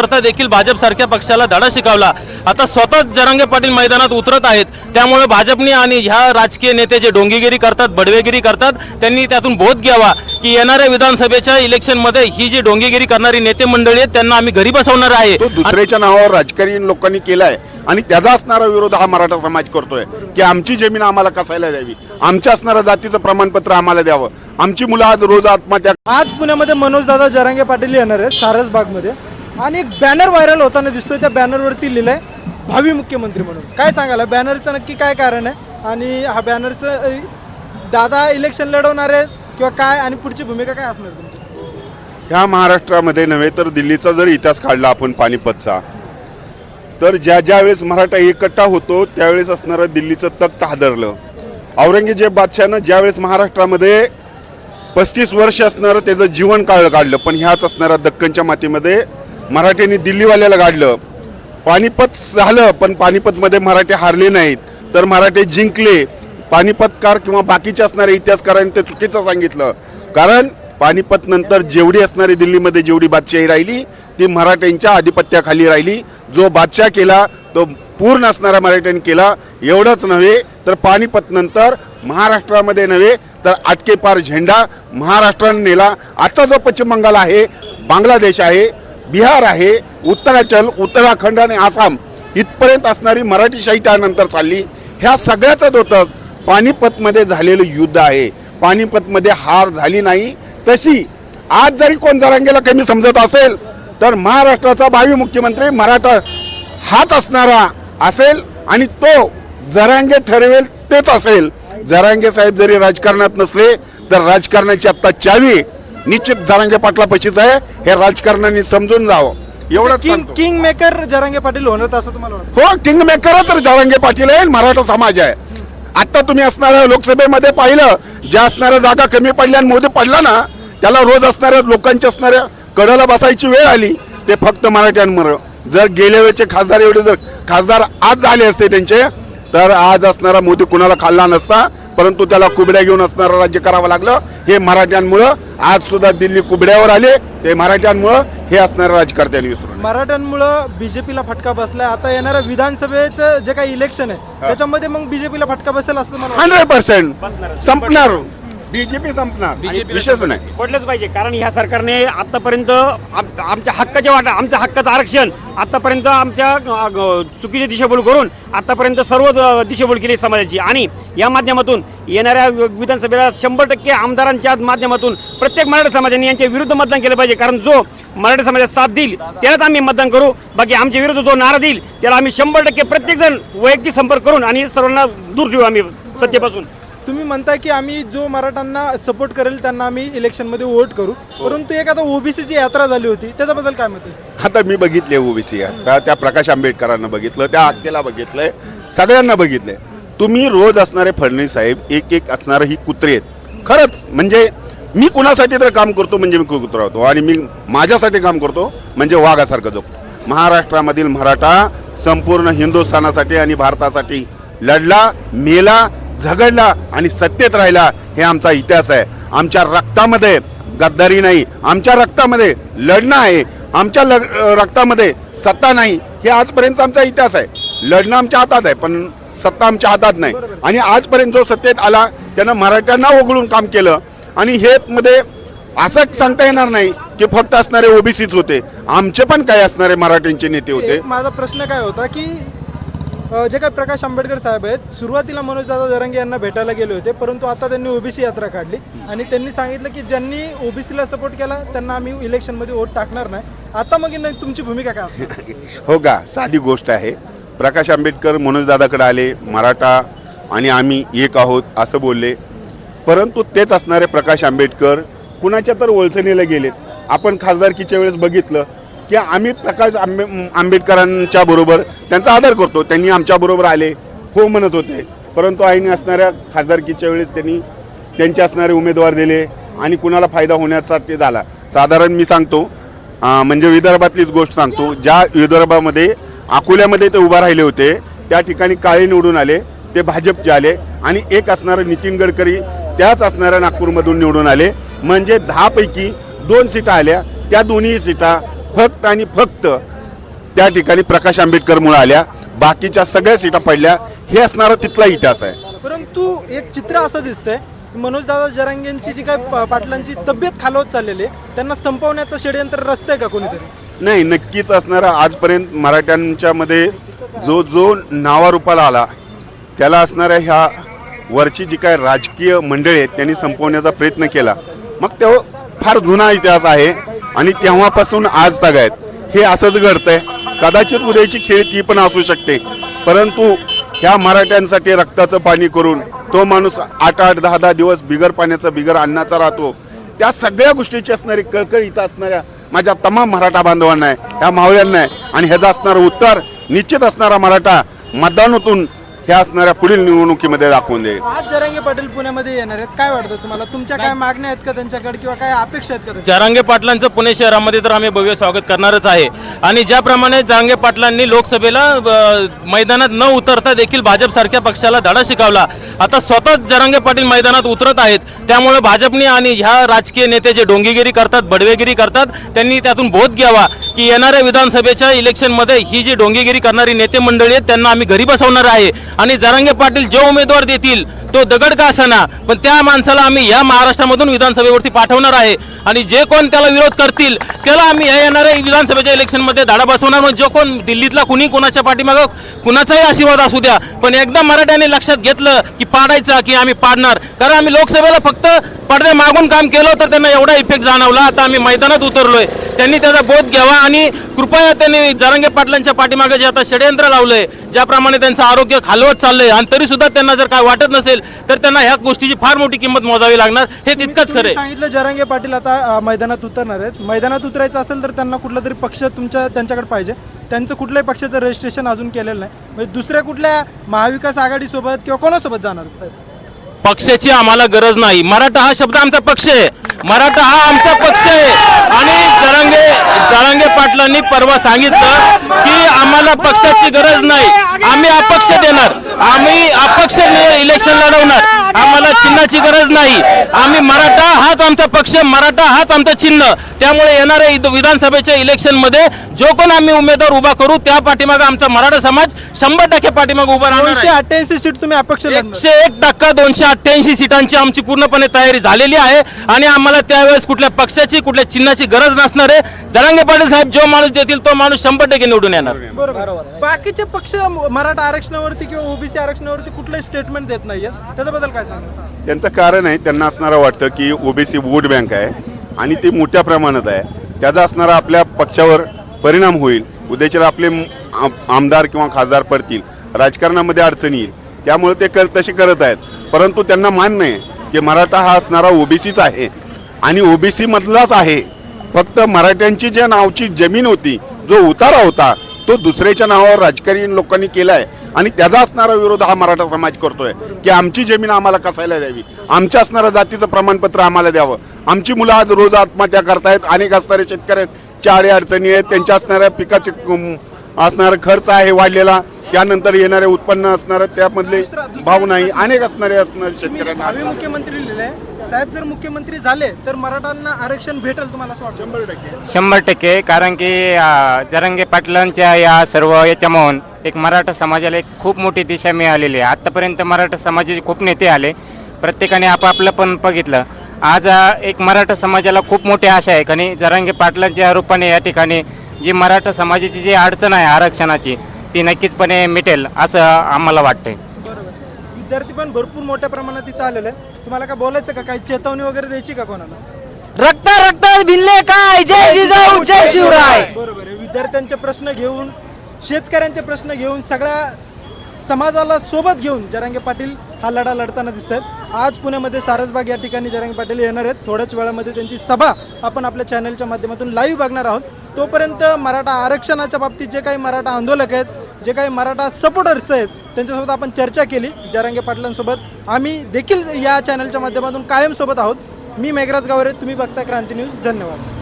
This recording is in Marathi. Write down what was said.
करता देखील भाजपसारख्या पक्षाला धडा शिकवला. आता स्वतःच जरांगे पाटील मैदानात उतरत आहेत. त्यामुळे भाजपने आणि ह्या राजकीय नेते जे डोंगीगिरी करतात बडवेगिरी करतात त्यांनी त्यातून बोध घ्यावा की येणाऱ्या विधानसभेच्या इलेक्शनमध्ये ही जी डोंगीगिरी करणारी नेते मंडळी आहेत त्यांना आम्ही घरी बसवणार आहे. तो दुसऱ्याच्या नावावर राजकारणी लोकांनी केलाय आणि त्याचा असणारा विरोध हा मराठा समाज करतोय की आमची जमीन आम्हाला कसायला द्यावी? आमच्या असणारं जातीचं प्रमाणपत्र आम्हाला द्यावं? आमची मुलं आज रोज आत्महत्या आज पुण्यामध्ये मनोज दादा जरांगे पाटील येणार आहेत सारसबागमध्ये आणि एक बॅनर व्हायरल होताना दिसतोय त्या बॅनरवरती लिहिलंय भावी मुख्यमंत्री म्हणून. काय सांगाल बॅनरचं नक्की काय कारण आहे? आणि हा बॅनरचं दादा इलेक्शन लढवणार आहेत किंवा काय? आणि पुढची भूमिका काय असणार तुमची? ह्या महाराष्ट्रामध्ये नव्हे तर दिल्लीचा जर इतिहास काढला आपण पानिपतचा तर ज्या ज्या वेळेस मराठा एकट्ठा होतो त्यावेळेस असणारं दिल्लीचं तख्त हादरलं. औरंगजेब बादशाहनं ज्यावेळेस महाराष्ट्रामध्ये पस्तीस वर्ष असणारं त्याचं जीवन काळ काढलं पण ह्याच असणाऱ्या दक्कनच्या मातीमध्ये मराठ्यांनी दिल्लीवाल्याला गाडलं. पानिपत झालं पण पानिपतमध्ये मराठे हारले नाहीत. तर मराठे जिंकले. पानिपतकार किंवा बाकीचे असणारे इतिहासकारांनी ते चुकीचं सांगितलं. कारण पानिपत नंतर जेवढी असणारी दिल्लीमध्ये जेवढी बादशाही राहिली ती मराठ्यांच्या आधिपत्याखाली राहिली. जो बादशाह केला तो पूर्ण असणाऱ्या मराठ्यांनी केला एवढंच नव्हे तर पानिपत नंतर महाराष्ट्रामध्ये नव्हे तर आटकेपार झेंडा महाराष्ट्राने नेला. आता जो पश्चिम बंगाल आहे बांगलादेश आहे बिहार आहे उत्तराचल उत्तराखंड आणि आसाम इथपर्यंत असणारी मराठीशाही त्यानंतर चालली. ह्या सगळ्याचं द्योतक पानिपतमध्ये झालेलं युद्ध आहे. पानिपतमध्ये हार झाली नाही. तशी आज जरी कोण जरांगेला कमी समजत असेल तर महाराष्ट्राचा भावी मुख्यमंत्री मराठा हाच असणारा असेल आणि तो जरांगे ठरवेल तेच असेल. जरांगे साहेब जरी राजकारणात नसले तर राजकारणाची आत्ता चावी निश्चित जरांगे पाटला पशीच आहे. हे राजकारणाने समजून जावं. एवढंच king. King maker Jarange Patil होणार असं तुम्हाला वाटतं? हो किंग मेकरच तर जरांगे पाटील आहे मराठा समाज आहे. आता तुम्ही असणाऱ्या लोकसभेमध्ये पाहिलं ज्या असणाऱ्या जागा कमी पडल्या आणि मोदी पडला ना त्याला रोज असणाऱ्या लोकांच्या असणाऱ्या कडाला बसायची वेळ आली ते फक्त मराठ्यांवर. जर गेल्या वेळेचे खासदार एवढे जर खासदार आज झाले असते त्यांचे तर आज असणारा मोदी कुणाला खाल्ला नसता. परंतु त्याला कुबड्या घेऊन असणारं राज्य करावं लागलं. हे मराठ्यांमुळं आज सुद्धा दिल्ली कुबड्यावर आले. ते मराठ्यांमुळं हे असणाऱ्या राज्यकर्त्यांनी विसरून मराठ्यांमुळं बीजेपीला फटका बसलाय. आता येणाऱ्या विधानसभेचं जे काही इलेक्शन आहे त्याच्यामध्ये मग बीजेपीला फटका बसेल असं. हंड्रेड पर्सेंट संपणार. बीजेपी संपणार. विशेष नाही. पडलंच पाहिजे कारण ह्या सरकारने आतापर्यंत आम- आमच्या हक्काच्या वाटा आमच्या हक्काचं आरक्षण आतापर्यंत आमच्या अ, ग- चुकीची दिशाभूल करून आतापर्यंत सर्व द- दिशाभूल केली समाजाची. आणि या माध्यमातून येणाऱ्या वि- विधानसभेला शंभर टक्के आमदारांच्या माध्यमातून प्रत्येक मराठा समाजाने यांच्या विरुद्ध मतदान केलं पाहिजे. कारण जो मराठा समाजात साथ देईल त्यालाच आम्ही मतदान करू. बाकी आमच्या विरुद्ध जो नारा देईल त्याला आम्ही शंभर टक्के प्रत्येकजण वैयक्तिक संपर्क करून आणि सर्वांना दूर ठेवू आम्ही सत्तेपासून. तुम्ही म्हणताय की आम्ही जो मराठ्यांना सपोर्ट करेल त्यांना आम्ही इलेक्शनमध्ये वोट करू. परंतु एक आता ओबीसीची यात्रा झाली होती त्याच्याबद्दल काय मत आहे? आता मी बघितले ओबीसी त्या प्रकाश आंबेडकरांना बघितलं त्या आत्तेला बघितलंय सगळ्यांना बघितलंय. तुम्ही रोज असणारे फडणवीस साहेब एक एक असणारे ही कुत्रे आहेत. खरंच म्हणजे मी कुणासाठी तर काम करतो म्हणजे मी कुत्रा होतो आणि मी माझ्यासाठी काम करतो म्हणजे वाघासारखं जगतो. महाराष्ट्रामधील मराठा संपूर्ण हिंदुस्थानासाठी आणि भारतासाठी लढला मेला झगडला आणि सत्तेत राहिला हे आमचा इतिहास आहे. आमच्या रक्तामध्ये गद्दारी नाही आमच्या रक्तामध्ये लढणं आहे. आमच्या लढ रक्तामध्ये सत्ता नाही हे आजपर्यंत आमचा इतिहास आहे. लढणं आमच्या हातात आहे पण सत्ता आमच्या हातात नाही. आणि आजपर्यंत जो सत्तेत आला त्यानं मराठ्यांना वगळून काम केलं. आणि हे मध्ये असं सांगता येणार नाही की फक्त असणारे ओबीसीच होते. आमचे पण काही असणारे मराठ्यांचे नेते होते. माझा प्रश्न काय होता की जे काही प्रकाश आंबेडकर साहेब आहेत सुरुवातीला मनोजदादा जरांगे यांना भेटायला गेले होते परंतु आता त्यांनी ओबीसी यात्रा काढली. आणि त्यांनी सांगितलं की ज्यांनी ओबीसीला सपोर्ट केला त्यांना आम्ही इलेक्शनमध्ये वोट टाकणार नाही. आता मग तुमची भूमिका काय हो का? साधी गोष्ट आहे. प्रकाश आंबेडकर मनोजदादाकडे आले मराठा आणि आम्ही एक आहोत असं बोलले. परंतु तेच असणारे प्रकाश आंबेडकर कुणाच्या तर ओळचणीला गेलेत. आपण खासदारकीच्या वेळेस बघितलं की आम्ही प्रकाश आंबे आंबेडकरांच्या बरोबर त्यांचा आदर करतो. त्यांनी आमच्याबरोबर आले हो म्हणत होते. परंतु आईने असणाऱ्या खासदारकीच्या वेळेस त्यांनी त्यांचे असणारे उमेदवार दिले आणि कुणाला फायदा होण्यासाठी झाला. साधारण मी सांगतो म्हणजे विदर्भातलीच गोष्ट सांगतो. ज्या विदर्भामध्ये अकोल्यामध्ये ते उभा राहिले होते त्या ठिकाणी काळे निवडून आले ते भाजपचे आले आणि एक असणारं नितीन गडकरी त्याच असणाऱ्या नागपूरमधून निवडून आले. म्हणजे दहापैकी दोन सीटा आल्या. त्या दोन्ही सीटा फक्त आणि फक्त त्या ठिकाणी प्रकाश आंबेडकरमुळे आल्या. बाकीच्या सगळ्या सीटा पडल्या. हे असणारा तिथला इतिहास आहे. परंतु एक चित्र असं दिसतंय मनोजदादा जरांगेंची जी काय पाटलांची तब्येत खालवत चाललेली आहे त्यांना संपवण्याचं षडयंत्र रस्ते का कोणीतरी? नाही नक्कीच असणारा आजपर्यंत मराठ्यांच्या मध्ये जो जो नावारूपाला आला त्याला असणाऱ्या ह्या वरची जी काय राजकीय मंडळी आहेत त्यांनी संपवण्याचा प्रयत्न केला. मग तो फार जुना इतिहास आहे. आणि तेव्हापासून आज आहेत. हे असंच घडतंय. कदाचित उद्याची खेळ ती पण असू शकते. परंतु ह्या मराठ्यांसाठी रक्ताचं पाणी करून तो माणूस आठ आठ दहा दहा दिवस बिगर पाण्याचा बिगर अन्नाचा राहतो. त्या सगळ्या गोष्टीची असणारी कळकळ इथं असणाऱ्या माझ्या तमाम मराठा बांधवांना आहे ह्या मावळ्यांना आहे. आणि ह्याचं असणारं उत्तर निश्चित असणारा मराठा मतदानातून ह्या असणाऱ्या पुढील निवडणुकीमध्ये दाखवून देईल. आज जरांगे पाटील पुण्यामध्ये येणार आहेत. काय वाटतं तुम्हाला? तुमच्या काय मागण्या आहेत का त्यांच्याकडे किंवा काय अपेक्षा आहेत का त्यांच्या? जरांगे पाटलांचं पुणे शहरामध्ये तर आम्ही भव्य स्वागत करणारच आहे. आणि ज्याप्रमाणे जरांगे पाटलांनी लोकसभेला अ, मैदानात न उतरता देखील भाजप सारख्या पक्षाला धडा शिकवला. आता स्वतः जरांगे पाटील मैदानात उतरत आहेत. त्यामुळे भाजपने आणि ह्या राजकीय नेते जे डोंगीगिरी करतात बडवेगिरी करतात त्यांनी त्यातून बोध घ्यावा की येणाऱ्या विधानसभेच्या इलेक्शनमध्ये ही जी डोंगीगिरी करणारी नेते मंडळी आहेत त्यांना आम्ही घरी बसवणार आहे. आणि जरांगे पाटील जे उमेदवार देतील तो दगड का असाना? पण त्या माणसाला आम्ही या महाराष्ट्रामधून विधानसभेवरती पाठवणार आहे. आणि जे कोण त्याला विरोध करतील त्याला आम्ही या येणाऱ्या विधानसभेच्या इलेक्शनमध्ये धाडा बसवणार म्हणजे जो कोण दिल्लीतला कुणी कोणाच्या पाठीमागं कुणाचाही आशीर्वाद असू द्या. पण एकदा मराठ्याने लक्षात घेतलं की पाडायचं की आम्ही पाडणार. कारण आम्ही लोकसभेला फक्त पडद्या मागून काम केलं तर त्यांना एवढा इफेक्ट जाणवला. आता आम्ही मैदानात उतरलोय. त्यांनी त्याचा बोध घ्यावा आणि कृपया त्यांनी जरांगे पाटलांच्या पाठीमागे जे आता षडयंत्र लावलंय ज्याप्रमाणे त्यांचं आरोग्य खालवत चाललंय. आणि तरी सुद्धा त्यांना जर काय वाटत नसेल तर त्यांना ह्या गोष्टीची फार मोठी किंमत मोजावी लागणार. हे तितकंच खरंय सांगितलं जरांगे पाटील आता मैदानात उतरणार आहेत. मैदानात उतरायचं असेल तर त्यांना कुठला तरी पक्ष तुमच्या त्यांच्याकडे पाहिजे. त्यांचं कुठल्याही पक्षाचं रजिस्ट्रेशन अजून केलेलं नाही. म्हणजे दुसऱ्या कुठल्या महाविकास आघाडीसोबत किंवा कोणासोबत जाणार साहेब? पक्षाची आम्हाला गरज नाही. मराठा हा शब्द आमचा पक्ष आहे. मराठा हा आमचा पक्ष आहे. आणि जरांगे जरांगे पाटलांनी परवा सांगितलं की आम्हाला पक्षाची गरज नाही. आम्ही अपक्ष देणार. आम्ही अपक्ष इलेक्शन लढवणार. आम्हाला चिन्हाची गरज नाही. आम्ही मराठा हाच आमचा पक्ष मराठा हाच आमचं चिन्ह. त्यामुळे येणाऱ्या विधानसभेच्या इलेक्शनमध्ये जो कोण आम्ही उमेदवार उभा करू त्या पाठीमागे आमचा मराठा समाज शंभर टक्के पाठीमागे उभा राहणार. अठ्ठ्याऐंशी सीट तुम्ही अपक्ष एकशे एक टक्का दोनशे अठ्ठ्याऐंशी सीटांची आमची पूर्णपणे तयारी झालेली आहे आणि आम्हाला त्यावेळेस कुठल्या पक्षाची कुठल्या चिन्हाची गरज नसणार आहे. जरांगे पाटील साहेब जो माणूस देतील तो माणूस शंभर टक्के निवडून येणार. बरोबर. बाकीचे पक्ष मराठा आरक्षणावरती किंवा ओबीसी आरक्षणावरती कुठलंही स्टेटमेंट देत नाहीयेत. त्याच्याबद्दल काय त्यांचं कारण आहे त्यांना असणारं वाटतं की ओबीसी वोट बँक आहे आणि ती मोठ्या प्रमाणात आहे. त्याचा असणारा आपल्या पक्षावर परिणाम होईल. उद्याच्या आपले आम- आमदार किंवा खासदार पडतील. राजकारणामध्ये अडचणी येईल. त्यामुळे ते कर तसे करत आहेत. परंतु त्यांना मान्य आहे की मराठा हा असणारा ओबीसीच आहे. आणि ओबीसीमधलाच आहे. फक्त मराठ्यांची ज्या नावची जमीन होती जो उतारा होता तो दुसऱ्याच्या नावावर राजकारणी लोकांनी केला आहे आणि त्याचा असणारा विरोध हा मराठा समाज करतोय की आमची जमीन आम्हाला कसायला द्यावी? आमच्या असणारं जातीचं प्रमाणपत्र आम्हाला द्यावं. आमची मुलं आज रोज आत्महत्या करतायत अनेक असणारे शेतकऱ्यांच्या आडे अडचणी आहेत त्यांच्या असणाऱ्या पिकाचे असणारा खर्च आहे वाढलेला त्यानंतर येणारे उत्पन्न असणारं त्यामधले भाव नाही. अनेक असणारे असणारे शेतकऱ्यांना. मुख्यमंत्री लिहिलंय. साहेब जर मुख्यमंत्री झाले तर मराठ्यांना आरक्षण भेटेल तुम्हाला असं वाटतं? शंभर टक्के. शंभर टक्के कारण की जरांगे पाटलांच्या या सर्व याच्यामुळून एक मराठा समाजाला एक खूप मोठी दिशा मिळालेली आहे. आत्तापर्यंत मराठा समाजाचे खूप नेते आले. प्रत्येकाने आपापलं पण बघितलं. आज एक मराठा समाजाला खूप मोठी आशा आहे. आणि जरांगे पाटलांच्या रूपाने या ठिकाणी जी मराठा समाजाची जी अडचण आहे आरक्षणाची ती नक्कीचपणे मिटेल असं आम्हाला वाटतंय. बरोबर. विद्यार्थी पण भरपूर मोठ्या प्रमाणात इथं आलेले आहेत. तुम्हाला काय बोलायचं का? काही चेतावणी वगैरे द्यायची का कोणाला? रक्त रक्त भिल्ले काय? जय जिजाऊ जय शिवराय. बरोबर आहे. विद्यार्थ्यांचे प्रश्न घेऊन शेतकऱ्यांचे प्रश्न घेऊन सगळ्या समाजाला सोबत घेऊन जरांगे पाटील हा लढा लढताना दिसत आहेत आज पुण्यामध्ये सारसबाग या ठिकाणी जरांगे पाटील येणार आहेत. थोड्याच वेळामध्ये त्यांची सभा आपण आपल्या चॅनलच्या माध्यमातून लाईव्ह बघणार आहोत. तोपर्यंत मराठा आरक्षणाच्या बाबतीत जे काही मराठा आंदोलक आहेत जे काही मराठा सपोर्टर्स आहेत त्यांच्यासोबत आपण चर्चा केली. जरांगे पाटलांसोबत आम्ही देखील या चॅनलच्या माध्यमातून कायमसोबत आहोत. मी मेघराज गावरे तुम्ही बघता क्रांती न्यूज. धन्यवाद.